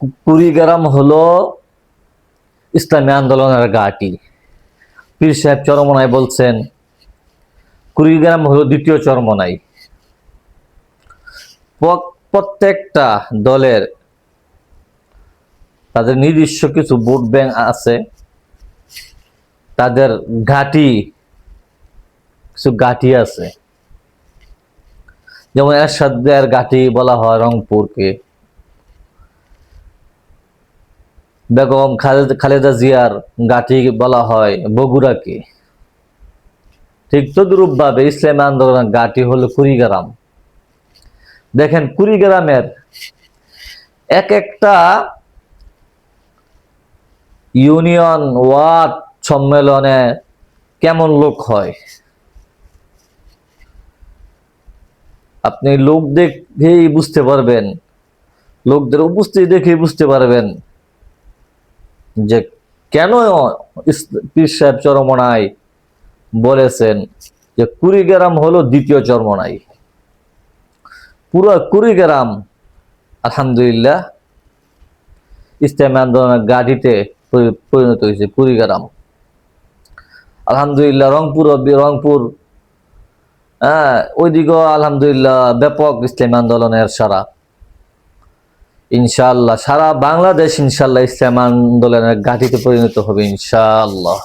কুড়িগ্রাম হলো ইসলামী আন্দোলনের ঘাঁটি। পীর সাহেব চরমনায় বলছেন, কুড়িগ্রাম হলো দ্বিতীয় চরমনাই। প্রত্যেকটা দলের তাদের নিজস্ব কিছু ভোট ব্যাংক আছে। তাদের ঘাঁটি, কিছু ঘাঁটি আছে। যেমন এরশাদের ঘাঁটি বলা হয় রংপুরকে। বেগম খালেদ- খালেদা জিয়ার ঘাঁটি বলা হয় বগুড়াকে। ঠিক তদ্রুপ ভাবে ইসলামী আন্দোলনের ঘাঁটি হলো কুড়িগ্রাম। দেখেন কুড়িগ্রামের এক একটা ইউনিয়ন ওয়ার্ড সম্মেলনে কেমন লোক হয়? আপনি লোক দেখেই বুঝতে পারবেন। লোকদের উপস্থিতি দেখেই বুঝতে পারবেন। যে কেন পীর সাহেব চরমনাই বলেছেন যে কুড়িগ্রাম হলো দ্বিতীয় চরমনাই? পুরো কুড়িগ্রাম, আলহামদুলিল্লাহ, ইসলামী আন্দোলনের গাড়িতে পরিণত হয়েছে কুড়িগ্রাম। আলহামদুলিল্লাহ রংপুর রংপুর হ্যাঁ ওইদিকেও আলহামদুলিল্লাহ ব্যাপক ইসলামী আন্দোলনের সারা। ইনশাআল্লাহ সারা বাংলাদেশ ইনশাল্লাহ ইসলাম আন্দোলনের গাঠিতে পরিণত হবে ইনশাআল্লাহ।